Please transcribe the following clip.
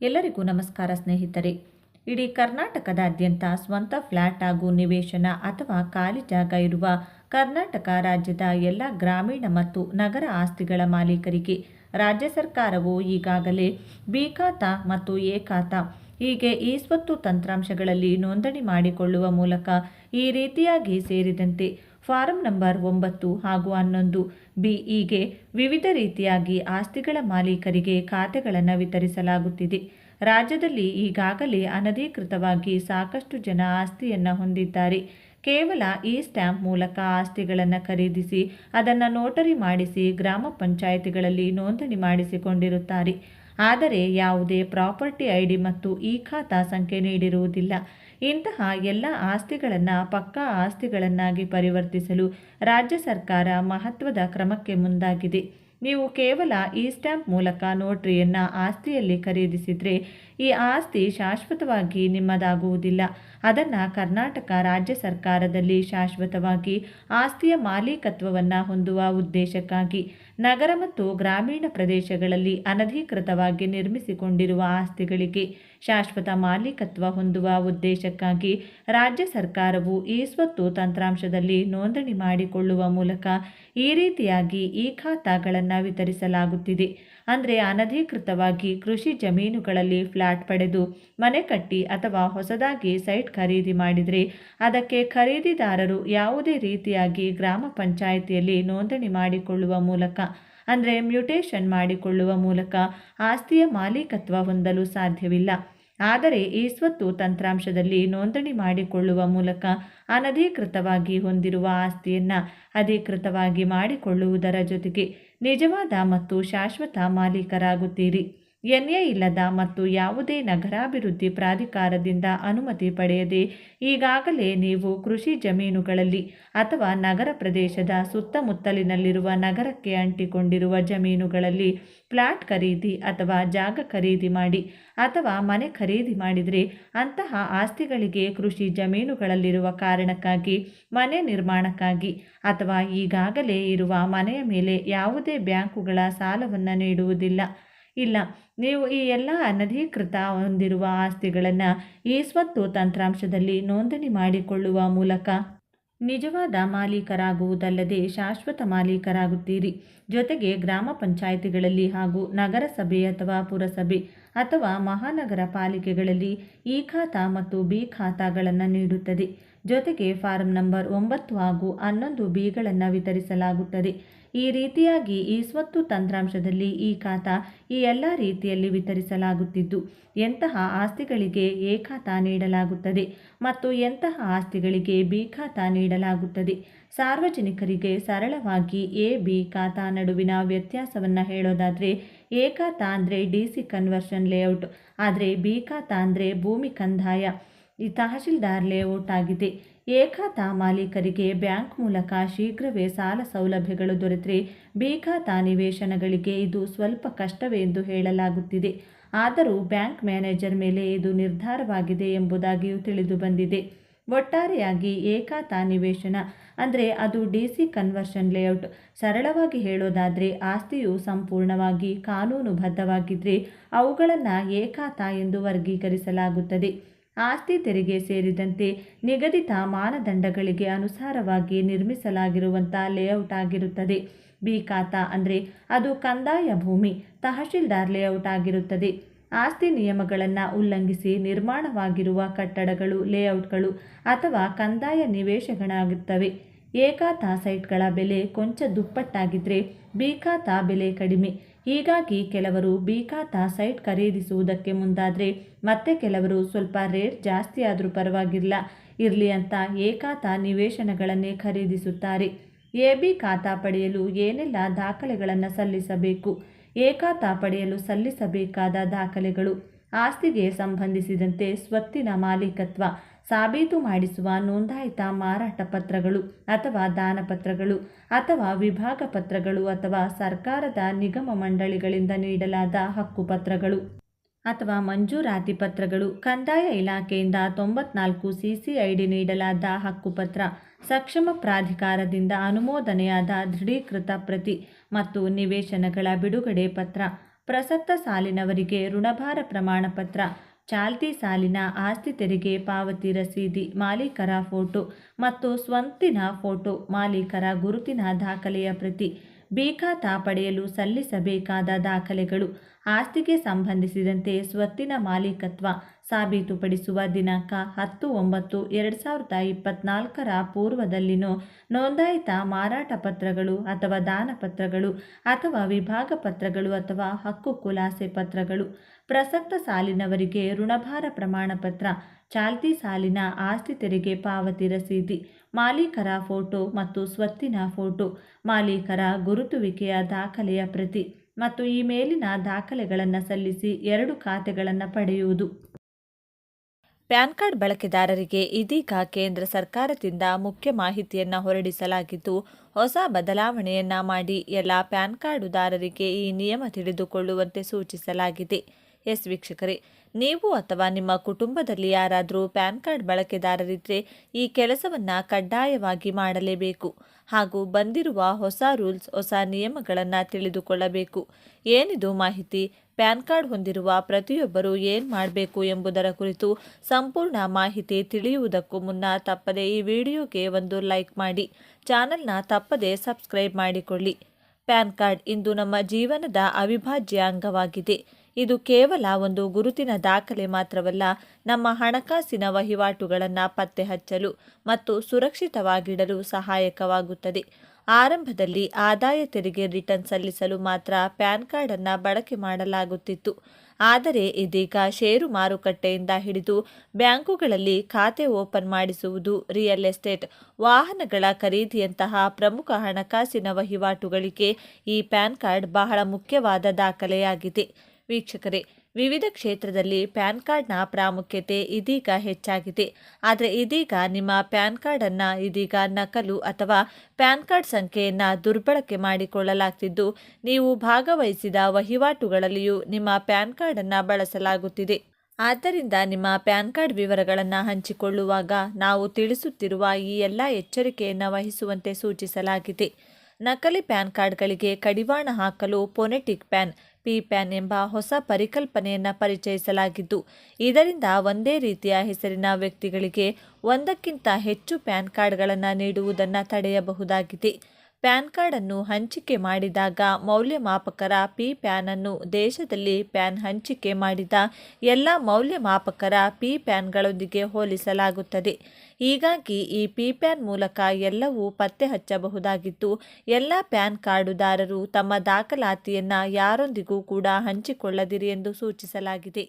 ಎಲ್ಲರಿಗೂ ನಮಸ್ಕಾರ ಸ್ನೇಹಿತರೆ. ಇಡೀ ಕರ್ನಾಟಕದಾದ್ಯಂತ ಸ್ವಂತ ಫ್ಲ್ಯಾಟ್ ಹಾಗೂ ನಿವೇಶನ ಅಥವಾ ಖಾಲಿ ಜಾಗ ಇರುವ ಕರ್ನಾಟಕ ರಾಜ್ಯದ ಎಲ್ಲ ಗ್ರಾಮೀಣ ಮತ್ತು ನಗರ ಆಸ್ತಿಗಳ ಮಾಲೀಕರಿಗೆ ರಾಜ್ಯ ಸರ್ಕಾರವು ಈಗಾಗಲೇ ಬಿ ಮತ್ತು ಎ ಹೀಗೆ ಈ ಸ್ವತ್ತು ತಂತ್ರಾಂಶಗಳಲ್ಲಿ ನೋಂದಣಿ ಮಾಡಿಕೊಳ್ಳುವ ಮೂಲಕ ಈ ರೀತಿಯಾಗಿ ಸೇರಿದಂತೆ ಫಾರಂ ನಂಬರ್ ಒಂಬತ್ತು ಹಾಗೂ ಹನ್ನೊಂದು. ಬಿ ಇಗೆ ವಿವಿಧ ರೀತಿಯಾಗಿ ಆಸ್ತಿಗಳ ಮಾಲೀಕರಿಗೆ ಖಾತೆಗಳನ್ನು ವಿತರಿಸಲಾಗುತ್ತಿದೆ. ರಾಜ್ಯದಲ್ಲಿ ಈಗಾಗಲೇ ಅನಧಿಕೃತವಾಗಿ ಸಾಕಷ್ಟು ಜನ ಆಸ್ತಿಯನ್ನು ಹೊಂದಿದ್ದಾರೆ. ಕೇವಲ ಈ ಸ್ಟ್ಯಾಂಪ್ ಮೂಲಕ ಆಸ್ತಿಗಳನ್ನು ಖರೀದಿಸಿ ಅದನ್ನು ನೋಟರಿ ಮಾಡಿಸಿ ಗ್ರಾಮ ಪಂಚಾಯಿತಿಗಳಲ್ಲಿ ನೋಂದಣಿ ಮಾಡಿಸಿಕೊಂಡಿರುತ್ತಾರೆ. ಆದರೆ ಯಾವುದೇ ಪ್ರಾಪರ್ಟಿ ಐ ಡಿ ಮತ್ತು ಇ ಖಾತಾ ಸಂಖ್ಯೆ ನೀಡಿರುವುದಿಲ್ಲ. ಇಂತಹ ಎಲ್ಲ ಆಸ್ತಿಗಳನ್ನು ಪಕ್ಕಾ ಆಸ್ತಿಗಳನ್ನಾಗಿ ಪರಿವರ್ತಿಸಲು ರಾಜ್ಯ ಸರ್ಕಾರ ಮಹತ್ವದ ಕ್ರಮಕ್ಕೆ ಮುಂದಾಗಿದೆ. ನೀವು ಕೇವಲ ಈ ಸ್ಟ್ಯಾಂಪ್ ಮೂಲಕ ನೋಟ್ರಿಯನ್ನು ಆಸ್ತಿಯಲ್ಲಿ ಖರೀದಿಸಿದರೆ ಈ ಆಸ್ತಿ ಶಾಶ್ವತವಾಗಿ ನಿಮ್ಮದಾಗುವುದಿಲ್ಲ. ಅದನ್ನು ಕರ್ನಾಟಕ ರಾಜ್ಯ ಸರ್ಕಾರದಲ್ಲಿ ಶಾಶ್ವತವಾಗಿ ಆಸ್ತಿಯ ಮಾಲೀಕತ್ವವನ್ನು ಹೊಂದುವ ಉದ್ದೇಶಕ್ಕಾಗಿ. ನಗರ ಮತ್ತು ಗ್ರಾಮೀಣ ಪ್ರದೇಶಗಳಲ್ಲಿ ಅನಧಿಕೃತವಾಗಿ ನಿರ್ಮಿಸಿಕೊಂಡಿರುವ ಆಸ್ತಿಗಳಿಗೆ ಶಾಶ್ವತ ಮಾಲೀಕತ್ವ ಹೊಂದುವ ಉದ್ದೇಶಕ್ಕಾಗಿ ರಾಜ್ಯ ಸರ್ಕಾರವು ಈ ಸ್ವತ್ತು ತಂತ್ರಾಂಶದಲ್ಲಿ ನೋಂದಣಿ ಮಾಡಿಕೊಳ್ಳುವ ಮೂಲಕ ಈ ರೀತಿಯಾಗಿ ಈ ಖಾತಾಗಳನ್ನು ವಿತರಿಸಲಾಗುತ್ತಿದೆ. ಅಂದರೆ ಅನಧಿಕೃತವಾಗಿ ಕೃಷಿ ಜಮೀನುಗಳಲ್ಲಿ ಫ್ಲಾಟ್ ಪಡೆದು ಮನೆ ಕಟ್ಟಿ ಅಥವಾ ಹೊಸದಾಗಿ ಸೈಟ್ ಖರೀದಿ ಮಾಡಿದರೆ ಅದಕ್ಕೆ ಖರೀದಿದಾರರು ಯಾವುದೇ ರೀತಿಯಾಗಿ ಗ್ರಾಮ ಪಂಚಾಯಿತಿಯಲ್ಲಿ ನೋಂದಣಿ ಮಾಡಿಕೊಳ್ಳುವ ಮೂಲಕ, ಅಂದರೆ ಮ್ಯೂಟೇಷನ್ ಮಾಡಿಕೊಳ್ಳುವ ಮೂಲಕ ಆಸ್ತಿಯ ಮಾಲೀಕತ್ವ ಹೊಂದಲು ಸಾಧ್ಯವಿಲ್ಲ. ಆದರೆ ಈ ಸ್ವತ್ತು ತಂತ್ರಾಂಶದಲ್ಲಿ ನೋಂದಣಿ ಮಾಡಿಕೊಳ್ಳುವ ಮೂಲಕ ಅನಧಿಕೃತವಾಗಿ ಹೊಂದಿರುವ ಆಸ್ತಿಯನ್ನು ಅಧಿಕೃತವಾಗಿ ಮಾಡಿಕೊಳ್ಳುವುದರ ಜೊತೆಗೆ ನಿಜವಾದ ಮತ್ತು ಶಾಶ್ವತ ಮಾಲೀಕರಾಗುತ್ತೀರಿ. ಎನ್ಎ ಇಲ್ಲದ ಮತ್ತು ಯಾವುದೇ ನಗರಾಭಿವೃದ್ಧಿ ಪ್ರಾಧಿಕಾರದಿಂದ ಅನುಮತಿ ಪಡೆಯದೆ ಈಗಾಗಲೇ ನೀವು ಕೃಷಿ ಜಮೀನುಗಳಲ್ಲಿ ಅಥವಾ ನಗರ ಪ್ರದೇಶದ ಸುತ್ತಮುತ್ತಲಿನಲ್ಲಿರುವ ನಗರಕ್ಕೆ ಅಂಟಿಕೊಂಡಿರುವ ಜಮೀನುಗಳಲ್ಲಿ ಫ್ಲ್ಯಾಟ್ ಖರೀದಿ ಅಥವಾ ಜಾಗ ಖರೀದಿ ಮಾಡಿ ಅಥವಾ ಮನೆ ಖರೀದಿ ಮಾಡಿದರೆ ಅಂತಹ ಆಸ್ತಿಗಳಿಗೆ ಕೃಷಿ ಜಮೀನುಗಳಲ್ಲಿರುವ ಕಾರಣಕ್ಕಾಗಿ, ಮನೆ ನಿರ್ಮಾಣಕ್ಕಾಗಿ ಅಥವಾ ಈಗಾಗಲೇ ಇರುವ ಮನೆಯ ಮೇಲೆ ಯಾವುದೇ ಬ್ಯಾಂಕುಗಳ ಸಾಲವನ್ನು ನೀಡುವುದಿಲ್ಲ. ಇಲ್ಲ. ನೀವು ಈ ಎಲ್ಲ ಅನಧಿಕೃತ ಹೊಂದಿರುವ ಆಸ್ತಿಗಳನ್ನು ಈ ಸ್ವತ್ತು ತಂತ್ರಾಂಶದಲ್ಲಿ ನೋಂದಣಿ ಮಾಡಿಕೊಳ್ಳುವ ಮೂಲಕ ನಿಜವಾದ ಮಾಲೀಕರಾಗುವುದಲ್ಲದೆ ಶಾಶ್ವತ ಮಾಲೀಕರಾಗುತ್ತೀರಿ. ಜೊತೆಗೆ ಗ್ರಾಮ ಪಂಚಾಯಿತಿಗಳಲ್ಲಿ ಹಾಗೂ ನಗರಸಭೆ ಅಥವಾ ಪುರಸಭೆ ಅಥವಾ ಮಹಾನಗರ ಪಾಲಿಕೆಗಳಲ್ಲಿ ಈ ಖಾತಾ ಮತ್ತು ಬಿ ಖಾತಾಗಳನ್ನು ನೀಡುತ್ತದೆ. ಜೊತೆಗೆ ಫಾರಂ ನಂಬರ್ ಒಂಬತ್ತು ಹಾಗೂ ಹನ್ನೊಂದು ಬಿಗಳನ್ನು ವಿತರಿಸಲಾಗುತ್ತದೆ. ಈ ರೀತಿಯಾಗಿ ಈ ಸ್ವತ್ತು ತಂತ್ರಾಂಶದಲ್ಲಿ ಈ ಖಾತಾ ಈ ಎಲ್ಲ ರೀತಿಯಲ್ಲಿ ವಿತರಿಸಲಾಗುತ್ತಿದ್ದು, ಎಂತಹ ಆಸ್ತಿಗಳಿಗೆ ಎ ಖಾತಾ ನೀಡಲಾಗುತ್ತದೆ ಮತ್ತು ಎಂತಹ ಆಸ್ತಿಗಳಿಗೆ ಬಿ ಖಾತಾ ನೀಡಲಾಗುತ್ತದೆ. ಸಾರ್ವಜನಿಕರಿಗೆ ಸರಳವಾಗಿ ಎ, ಬಿ ಖಾತಾ ನಡುವಿನ ವ್ಯತ್ಯಾಸವನ್ನು ಹೇಳೋದಾದರೆ, ಎ ಖಾತಾ ಅಂದರೆ ಡಿ ಸಿ ಕನ್ವರ್ಷನ್ ಲೇಔಟ್, ಆದರೆ ಬಿ ಖಾತಾ ಅಂದರೆ ಭೂಮಿ ಕಂದಾಯ. ಈ ತಹಶೀಲ್ದಾರ್ ಲೇಔಟ್ ಆಗಿದೆ ಏಖಾತಾ ಮಾಲೀಕರಿಗೆ ಬ್ಯಾಂಕ್ ಮೂಲಕ ಶೀಘ್ರವೇ ಸಾಲ ಸೌಲಭ್ಯಗಳು ದೊರೆತರೆ ಬಿ ಖಾತಾ ನಿವೇಶನಗಳಿಗೆ ಇದು ಸ್ವಲ್ಪ ಕಷ್ಟವೇ ಎಂದು ಹೇಳಲಾಗುತ್ತಿದೆ. ಆದರೂ ಬ್ಯಾಂಕ್ ಮ್ಯಾನೇಜರ್ ಮೇಲೆ ಇದು ನಿರ್ಧಾರವಾಗಿದೆ ಎಂಬುದಾಗಿಯೂ ತಿಳಿದು ಬಂದಿದೆ. ಒಟ್ಟಾರೆಯಾಗಿ ಏಕಾತಾ ನಿವೇಶನ ಅಂದರೆ ಅದು ಡಿ ಸಿ ಕನ್ವರ್ಷನ್ ಲೇಔಟ್. ಸರಳವಾಗಿ ಹೇಳೋದಾದರೆ ಆಸ್ತಿಯು ಸಂಪೂರ್ಣವಾಗಿ ಕಾನೂನುಬದ್ಧವಾಗಿದ್ದರೆ ಅವುಗಳನ್ನು ಏಕಾತಾ ಎಂದು ವರ್ಗೀಕರಿಸಲಾಗುತ್ತದೆ. ಆಸ್ತಿ ತೆರಿಗೆ ಸೇರಿದಂತೆ ನಿಗದಿತ ಮಾನದಂಡಗಳಿಗೆ ಅನುಸಾರವಾಗಿ ನಿರ್ಮಿಸಲಾಗಿರುವಂಥ ಲೇಔಟ್ ಆಗಿರುತ್ತದೆ. ಬಿ ಖಾತ ಅಂದರೆ ಅದು ಕಂದಾಯ ಭೂಮಿ, ತಹಶೀಲ್ದಾರ್ ಲೇಔಟ್ ಆಗಿರುತ್ತದೆ. ಆಸ್ತಿ ನಿಯಮಗಳನ್ನು ಉಲ್ಲಂಘಿಸಿ ನಿರ್ಮಾಣವಾಗಿರುವ ಕಟ್ಟಡಗಳು, ಲೇಔಟ್ಗಳು ಅಥವಾ ಕಂದಾಯ ನಿವೇಶಗಳಾಗುತ್ತವೆ ಏಕಾತಾ ಸೈಟ್ಗಳ ಬೆಲೆ ಕೊಂಚ ದುಪ್ಪಟ್ಟಾಗಿದ್ದರೆ ಬಿ ಬೆಲೆ ಕಡಿಮೆ. ಹೀಗಾಗಿ ಕೆಲವರು ಬಿ ಸೈಟ್ ಖರೀದಿಸುವುದಕ್ಕೆ ಮುಂದಾದರೆ ಮತ್ತೆ ಕೆಲವರು ಸ್ವಲ್ಪ ರೇಟ್ ಜಾಸ್ತಿ ಆದರೂ ಪರವಾಗಿಲ್ಲ. ಇರಲಿ ಅಂತ ಏಕಾತ ನಿವೇಶನಗಳನ್ನೇ ಖರೀದಿಸುತ್ತಾರೆ. ಎ ಬಿ ಖಾತಾ ಪಡೆಯಲು ಏನೆಲ್ಲ ದಾಖಲೆಗಳನ್ನು ಸಲ್ಲಿಸಬೇಕು? ಏಕಾತ ಪಡೆಯಲು ಸಲ್ಲಿಸಬೇಕಾದ ದಾಖಲೆಗಳು? ಆಸ್ತಿಗೆ ಸಂಬಂಧಿಸಿದಂತೆ ಸ್ವತ್ತಿನ ಮಾಲೀಕತ್ವ ಸಾಬೀತು ಮಾಡಿಸುವ ನೋಂದಾಯಿತ ಮಾರಾಟ ಪತ್ರಗಳು ಅಥವಾ ದಾನಪತ್ರಗಳು ಅಥವಾ ವಿಭಾಗ ಪತ್ರಗಳು ಅಥವಾ ಸರ್ಕಾರದ ನಿಗಮ ಮಂಡಳಿಗಳಿಂದ ನೀಡಲಾದ ಹಕ್ಕುಪತ್ರಗಳು ಅಥವಾ ಮಂಜೂರಾತಿ ಪತ್ರಗಳು ಕಂದಾಯ ಇಲಾಖೆಯಿಂದ ತೊಂಬತ್ನಾಲ್ಕು ಸಿಸಿಐಡಿ ನೀಡಲಾದ ಹಕ್ಕುಪತ್ರ ಸಕ್ಷಮ ಪ್ರಾಧಿಕಾರದಿಂದ ಅನುಮೋದನೆಯಾದ ದೃಢೀಕೃತ ಪ್ರತಿ ಮತ್ತು ನಿವೇಶನಗಳ ಬಿಡುಗಡೆ ಪತ್ರ ಪ್ರಸಕ್ತ ಸಾಲಿನವರಿಗೆ ಋಣಭಾರ ಪ್ರಮಾಣಪತ್ರ ಚಾಲ್ತಿ ಸಾಲಿನ ಆಸ್ತಿ ತೆರಿಗೆ ಪಾವತಿ ರಸೀದಿ ಮಾಲೀಕರ ಫೋಟೋ ಮತ್ತು ಸ್ವಂತಿನ ಫೋಟೋ ಮಾಲೀಕರ ಗುರುತಿನ ದಾಖಲೆಯ ಪ್ರತಿ ಬೇಕಾತ ಪಡೆಯಲು ಸಲ್ಲಿಸಬೇಕಾದ ದಾಖಲೆಗಳು ಆಸ್ತಿಗೆ ಸಂಬಂಧಿಸಿದಂತೆ ಸ್ವತ್ತಿನ ಮಾಲೀಕತ್ವ ಸಾಬೀತುಪಡಿಸುವ ದಿನಾಂಕ ಹತ್ತು ಒಂಬತ್ತು ಎರಡು ಸಾವಿರದ ಇಪ್ಪತ್ನಾಲ್ಕರ ಪೂರ್ವದಲ್ಲಿನೂ ನೋಂದಾಯಿತ ಮಾರಾಟ ಪತ್ರಗಳು ಅಥವಾ ದಾನಪತ್ರಗಳು ಅಥವಾ ವಿಭಾಗ ಪತ್ರಗಳು ಅಥವಾ ಹಕ್ಕು ಖುಲಾಸೆ ಪತ್ರಗಳು. ಪ್ರಸಕ್ತ ಸಾಲಿನವರಿಗೆ ಋಣಭಾರ ಪ್ರಮಾಣಪತ್ರ ಚಾಲ್ತಿ ಸಾಲಿನ ಆಸ್ತಿ ತೆರಿಗೆ ಪಾವತಿ ರಸೀದಿ, ಮಾಲೀಕರ ಫೋಟೋ ಮತ್ತು ಸ್ವತ್ತಿನ ಫೋಟೋ, ಮಾಲೀಕರ ಗುರುತುವಿಕೆಯ ದಾಖಲೆಯ ಪ್ರತಿ. ಮತ್ತು ಈ ಮೇಲಿನ ದಾಖಲೆಗಳನ್ನು ಸಲ್ಲಿಸಿ ಎರಡು ಖಾತೆಗಳನ್ನು ಪಡೆಯುವುದು. ಪ್ಯಾನ್ ಕಾರ್ಡ್ ಬಳಕೆದಾರರಿಗೆ ಇದೀಗ ಕೇಂದ್ರ ಸರ್ಕಾರದಿಂದ ಮುಖ್ಯ ಮಾಹಿತಿಯನ್ನು ಹೊರಡಿಸಲಾಗಿದ್ದು, ಹೊಸ ಬದಲಾವಣೆಯನ್ನ ಮಾಡಿ ಎಲ್ಲ ಪ್ಯಾನ್ ಕಾರ್ಡುದಾರರಿಗೆ ಈ ನಿಯಮ ತಿಳಿದುಕೊಳ್ಳುವಂತೆ ಸೂಚಿಸಲಾಗಿದೆ. ಎಸ್ ವೀಕ್ಷಕರೇ ನೀವು ಅಥವಾ ನಿಮ್ಮ ಕುಟುಂಬದಲ್ಲಿ ಯಾರಾದರೂ ಪ್ಯಾನ್ ಕಾರ್ಡ್ ಬಳಕೆದಾರರಿದ್ದರೆ ಈ ಕೆಲಸವನ್ನು ಕಡ್ಡಾಯವಾಗಿ ಮಾಡಲೇಬೇಕು ಹಾಗೂ ಬಂದಿರುವ ಹೊಸ ರೂಲ್ಸ್, ಹೊಸ ನಿಯಮಗಳನ್ನು ತಿಳಿದುಕೊಳ್ಳಬೇಕು. ಏನಿದು ಮಾಹಿತಿ? ಪ್ಯಾನ್ ಕಾರ್ಡ್ ಹೊಂದಿರುವ ಪ್ರತಿಯೊಬ್ಬರು ಏನು ಮಾಡಬೇಕು ಎಂಬುದರ ಕುರಿತು ಸಂಪೂರ್ಣ ಮಾಹಿತಿ ತಿಳಿಯುವುದಕ್ಕೂ ಮುನ್ನ ತಪ್ಪದೆ ಈ ವಿಡಿಯೋಗೆ ಒಂದು ಲೈಕ್ ಮಾಡಿ, ಚಾನಲ್ನ ತಪ್ಪದೆ ಸಬ್ಸ್ಕ್ರೈಬ್ ಮಾಡಿಕೊಳ್ಳಿ. ಪ್ಯಾನ್ ಕಾರ್ಡ್ ಇಂದು ನಮ್ಮ ಜೀವನದ ಅವಿಭಾಜ್ಯ ಅಂಗವಾಗಿದೆ. ಇದು ಕೇವಲ ಒಂದು ಗುರುತಿನ ದಾಖಲೆ ಮಾತ್ರವಲ್ಲ, ನಮ್ಮ ಹಣಕಾಸಿನ ವಹಿವಾಟುಗಳನ್ನು ಪತ್ತೆ ಹಚ್ಚಲು ಮತ್ತು ಸುರಕ್ಷಿತವಾಗಿಡಲು ಸಹಾಯಕವಾಗುತ್ತದೆ. ಆರಂಭದಲ್ಲಿ ಆದಾಯ ತೆರಿಗೆ ರಿಟರ್ನ್ ಸಲ್ಲಿಸಲು ಮಾತ್ರ ಪ್ಯಾನ್ ಕಾರ್ಡನ್ನು ಬಳಕೆ ಮಾಡಲಾಗುತ್ತಿತ್ತು. ಆದರೆ ಇದೀಗ ಷೇರು ಮಾರುಕಟ್ಟೆಯಿಂದ ಹಿಡಿದು ಬ್ಯಾಂಕುಗಳಲ್ಲಿ ಖಾತೆ ಓಪನ್ ಮಾಡಿಸುವುದು, ರಿಯಲ್ ಎಸ್ಟೇಟ್, ವಾಹನಗಳ ಖರೀದಿಯಂತಹ ಪ್ರಮುಖ ಹಣಕಾಸಿನ ವಹಿವಾಟುಗಳಿಗೆ ಈ ಪ್ಯಾನ್ ಕಾರ್ಡ್ ಬಹಳ ಮುಖ್ಯವಾದ ದಾಖಲೆಯಾಗಿದೆ. ವೀಕ್ಷಕರೇ, ವಿವಿಧ ಕ್ಷೇತ್ರದಲ್ಲಿ ಪ್ಯಾನ್ ಕಾರ್ಡ್ನ ಪ್ರಾಮುಖ್ಯತೆ ಇದೀಗ ಹೆಚ್ಚಾಗಿದೆ. ಆದರೆ ಇದೀಗ ನಿಮ್ಮ ಪ್ಯಾನ್ ಕಾರ್ಡನ್ನು ಇದೀಗ ನಕಲು ಅಥವಾ ಪ್ಯಾನ್ ಕಾರ್ಡ್ ಸಂಖ್ಯೆಯನ್ನು ದುರ್ಬಳಕೆ ಮಾಡಿಕೊಳ್ಳಲಾಗ್ತಿದ್ದು, ನೀವು ಭಾಗವಹಿಸಿದ ವಹಿವಾಟುಗಳಲ್ಲಿಯೂ ನಿಮ್ಮ ಪ್ಯಾನ್ ಕಾರ್ಡನ್ನು ಬಳಸಲಾಗುತ್ತಿದೆ. ಆದ್ದರಿಂದ ನಿಮ್ಮ ಪ್ಯಾನ್ ಕಾರ್ಡ್ ವಿವರಗಳನ್ನು ಹಂಚಿಕೊಳ್ಳುವಾಗ ನಾವು ತಿಳಿಸುತ್ತಿರುವ ಈ ಎಲ್ಲ ಎಚ್ಚರಿಕೆಯನ್ನು ವಹಿಸುವಂತೆ ಸೂಚಿಸಲಾಗಿದೆ. ನಕಲಿ ಪ್ಯಾನ್ ಕಾರ್ಡ್ಗಳಿಗೆ ಕಡಿವಾಣ ಹಾಕಲು ಪೊನೆಟಿಕ್ ಪ್ಯಾನ್ ಪಿ ಪ್ಯಾನ್ ಎಂಬ ಹೊಸ ಪರಿಕಲ್ಪನೆಯನ್ನು ಪರಿಚಯಿಸಲಾಗಿದ್ದು, ಇದರಿಂದ ಒಂದೇ ರೀತಿಯ ಹೆಸರಿನ ವ್ಯಕ್ತಿಗಳಿಗೆ ಒಂದಕ್ಕಿಂತ ಹೆಚ್ಚು ಪ್ಯಾನ್ ಕಾರ್ಡ್ಗಳನ್ನು ನೀಡುವುದನ್ನು ತಡೆಯಬಹುದಾಗಿದೆ. ಪ್ಯಾನ್ ಕಾರ್ಡನ್ನು ಹಂಚಿಕೆ ಮಾಡಿದಾಗ ಮೌಲ್ಯಮಾಪಕರ ಪಿ ಪ್ಯಾನ್ ಅನ್ನು ದೇಶದಲ್ಲಿ ಪ್ಯಾನ್ ಹಂಚಿಕೆ ಮಾಡಿದ ಎಲ್ಲ ಮೌಲ್ಯಮಾಪಕರ ಪಿ ಪ್ಯಾನ್ಗಳೊಂದಿಗೆ ಹೋಲಿಸಲಾಗುತ್ತದೆ. ಹೀಗಾಗಿ ಈ ಪಿ ಪ್ಯಾನ್ ಮೂಲಕ ಎಲ್ಲವೂ ಪತ್ತೆ ಹಚ್ಚಬಹುದಾಗಿದ್ದು, ಎಲ್ಲ ಪ್ಯಾನ್ ಕಾರ್ಡುದಾರರು ತಮ್ಮ ದಾಖಲಾತಿಯನ್ನು ಯಾರೊಂದಿಗೂ ಕೂಡ ಹಂಚಿಕೊಳ್ಳದಿರಿ ಎಂದು ಸೂಚಿಸಲಾಗಿದೆ.